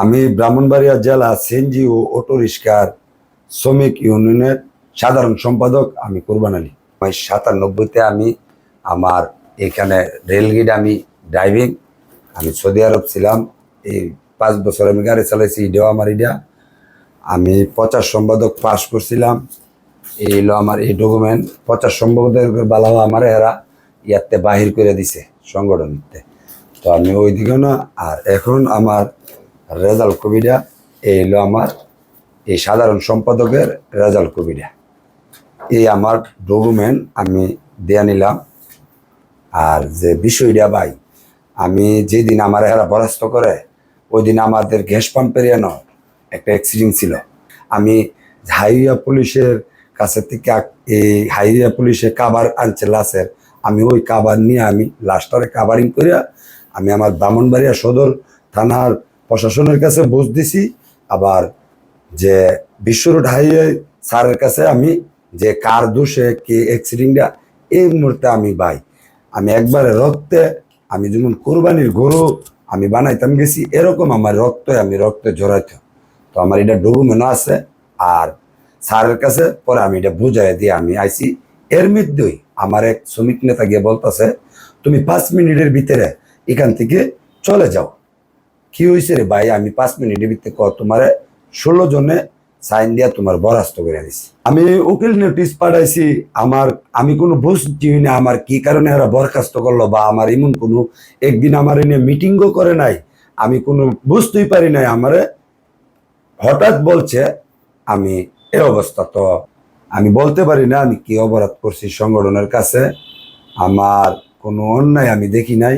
আমি ব্রাহ্মণবাড়িয়া জেলা সেনজি ও অটো রিক্সার শ্রমিক ইউনিয়নের সাধারণ সম্পাদক আমি কোরবান আলী। আমি সাতানব্বইতে আমি আমার এখানে রেলগেট আমি ড্রাইভিং, আমি সৌদি আরব ছিলাম। এই পাঁচ বছর আমি গাড়ি চালাইছি এটাও আমার এটা আমি প্রচার সম্পাদক পাস করছিলাম এই হলো আমার এই ডকুমেন্ট। প্রচার সম্পাদকের বালাও আমার এরা ইয়াতে বাহির করে দিছে সংগঠনতে। তো আমি ওই দিকে না, আর এখন আমার রেজাল্ট কবিটা এই হলো আমার, এই সাধারণ সম্পাদকের রেজাল্ট কবিটা এই আমার ডকুমেন্ট আমি দেয়া নিলাম। আর যে বিষয়টা ভাই, আমি যেদিন আমার এরা পরাস্ত করে ওই দিন আমাদের গ্যাস পাম্পের এনো একটা অ্যাক্সিডেন্ট ছিল। আমি হাইওয়া পুলিশের কাছে থেকে এই হাইওয়া পুলিশে কাবার আনছে লাশের। আমি ওই কাবার নিয়ে আমি লাশটারে কাভারিং করিয়া আমি আমার ব্রাহ্মণবাড়িয়া সদর থানার প্রশাসনের কাছে বুঝ দিছি, আবার যে বিশ্ব রোড হাইওয়ে স্যারের কাছে আমি যে কার দোষে, কি অ্যাক্সিডেন্টটা এই মুহূর্তে আমি ভাই আমি একবারে রক্তে, আমি যেমন কোরবানির গরু আমি বানাইতাম গেছি, এরকম আমার রক্ত আমি রক্তে জড়াইতাম তো আমার এটা ডুবু মনে আছে, আর স্যারের কাছে পরে আমি এটা বুঝাই দিয়ে আমি আইছি। এর মধ্যেই আমার এক শ্রমিক নেতা গিয়ে বলতেছে, তুমি পাঁচ মিনিটের ভিতরে এখান থেকে চলে যাও। কি হয়েছে রে ভাই? আমি পাঁচ মিনিটের ভিতরে ক তোমার ষোলো জনে সাইন দিয়া তোমার বরাস্ত করে দিছি আমি উকিল নোটিশ পাঠাইছি, আমার, আমি কোনো বুঝ বুঝছি না আমার কি কারণে এরা বরখাস্ত করল বা আমার এমন কোনো, একদিন আমার এনে মিটিংও করে নাই, আমি কোনো বুঝতেই পারি নাই আমারে। হঠাৎ বলছে, আমি এই অবস্থা তো, আমি বলতে পারি না আমি কি অপরাধ করছি সংগঠনের কাছে, আমার কোনো অন্যায় আমি দেখি নাই।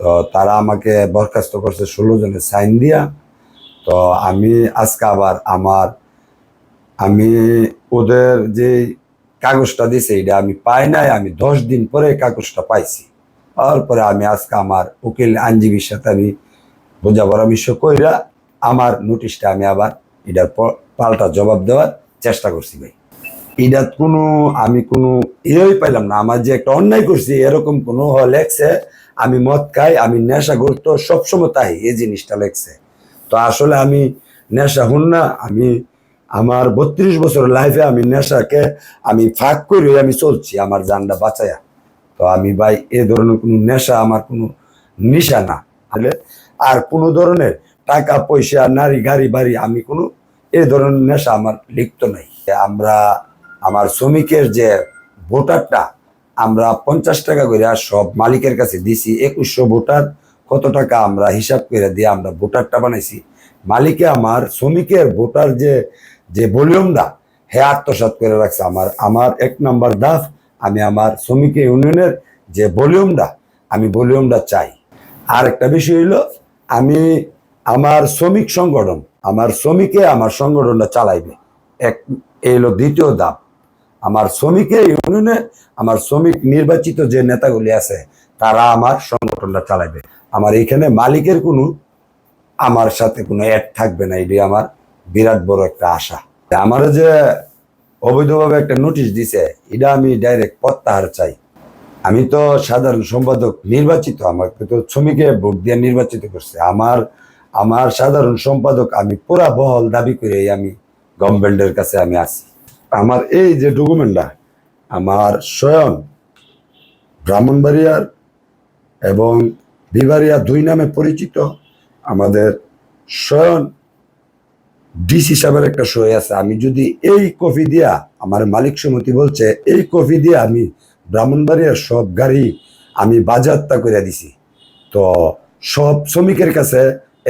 তো তারা আমাকে বরখাস্ত করছে ষোলো জনের সাইন দিয়া। তো আমি আজকে আবার আমার, আমি ওদের যে কাগজটা দিছে, এটা আমি পাই নাই, আমি দশ দিন পরে কাগজটা পাইছি। তারপরে আমি আজকে আমার উকিল আইনজীবীর সাথে আমি বোঝা পরামর্শ কইরা আমার নোটিশটা আমি আবার এটার পাল্টা জবাব দেওয়ার চেষ্টা করছি ভাই। এটা কোনো, আমি কোনো ইয়েই পাইলাম না, আমার যে একটা অন্যায় করছি, এরকম কোনো লেখছে আমি মদ খাই, আমি নেশা করতো, সবসময় তাই এই জিনিসটা লেখছে তো আসলে আমি নেশা হুন না, আমি আমার বত্রিশ বছর লাইফে আমি নেশাকে আমি ফাঁক করে আমি চলছি, আমার জানটা বাঁচায়া। তো আমি ভাই, এ ধরনের কোনো নেশা আমার কোনো নেশা না। তাহলে আর কোনো ধরনের টাকা, পয়সা, নারী, গাড়ি, বাড়ি, আমি কোনো এ ধরনের নেশা আমার লিপ্ত নাই। আমরা, আমার শ্রমিকের যে ভোটারটা আমরা পঞ্চাশ টাকা করে সব মালিকের কাছে দিছি, একুশশো ভোটার, কত টাকা আমরা হিসাব করে দিয়ে আমরা ভোটারটা বানাইছি। মালিকে আমার, শ্রমিকের ভোটার যে যে ভলিউমটা, হে আত্মসাৎ করে রাখছে আমার। আমার এক নম্বর দাফ আমি আমার শ্রমিক ইউনিয়নের যে ভলিউমটা, আমি ভলিউমটা চাই। আর একটা বিষয় হইল, আমি আমার শ্রমিক সংগঠন, আমার শ্রমিকে আমার সংগঠনটা চালাইবে। এক, এই হলো দ্বিতীয় ধাপ। আমার শ্রমিকের ইউনিয়নে আমার শ্রমিক নির্বাচিত যে নেতাগুলি আছে, তারা আমার সংগঠনটা চালাইবে। আমার এখানে মালিকের কোনো, আমার সাথে কোনো অ্যাড থাকবে না এটি আমার বিরাট বড় একটা আশা। আমার যে অবৈধভাবে একটা নোটিশ দিছে, এটা আমি ডাইরেক্ট প্রত্যাহার চাই। আমি তো সাধারণ সম্পাদক নির্বাচিত, আমাকে তো শ্রমিকে ভোট দিয়ে নির্বাচিত করছে। আমার আমার সাধারণ সম্পাদক আমি পুরা বহল দাবি করে আমি গভর্নমেন্টের কাছে আমি আছি। আমার এই যে ডকুমেন্টটা আমার স্বয়ং ব্রাহ্মণবাড়িয়ার এবং বিবারিয়া দুই নামে পরিচিত আমাদের স্বয়ং ডিসি সাহেবের একটা সই আছে। আমি যদি এই কফি দিয়া আমার মালিক সমিতি বলছে, এই কফি দিয়ে আমি ব্রাহ্মণবাড়িয়ার সব গাড়ি আমি বাজারটা করে দিছি। তো সব শ্রমিকের কাছে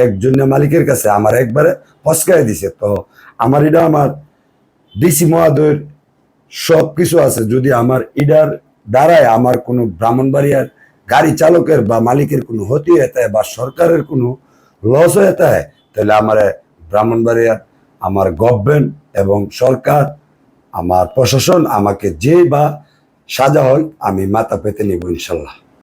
একজন মালিকের কাছে আমার একবারে ফসকায় দিছে। তো আমার এটা আমার ডিসি মহাদয়ের সব কিছু আছে। যদি আমার ইডার দ্বারায় আমার কোনো ব্রাহ্মণবাড়িয়ার গাড়ি চালকের বা মালিকের কোনো ক্ষতি হতে বা সরকারের কোনো লস হয় তাহলে আমার ব্রাহ্মণবাড়িয়ার, আমার গভর্নমেন্ট এবং সরকার, আমার প্রশাসন আমাকে যে বা সাজা হয়, আমি মাথা পেতে নিব ইনশাল্লাহ।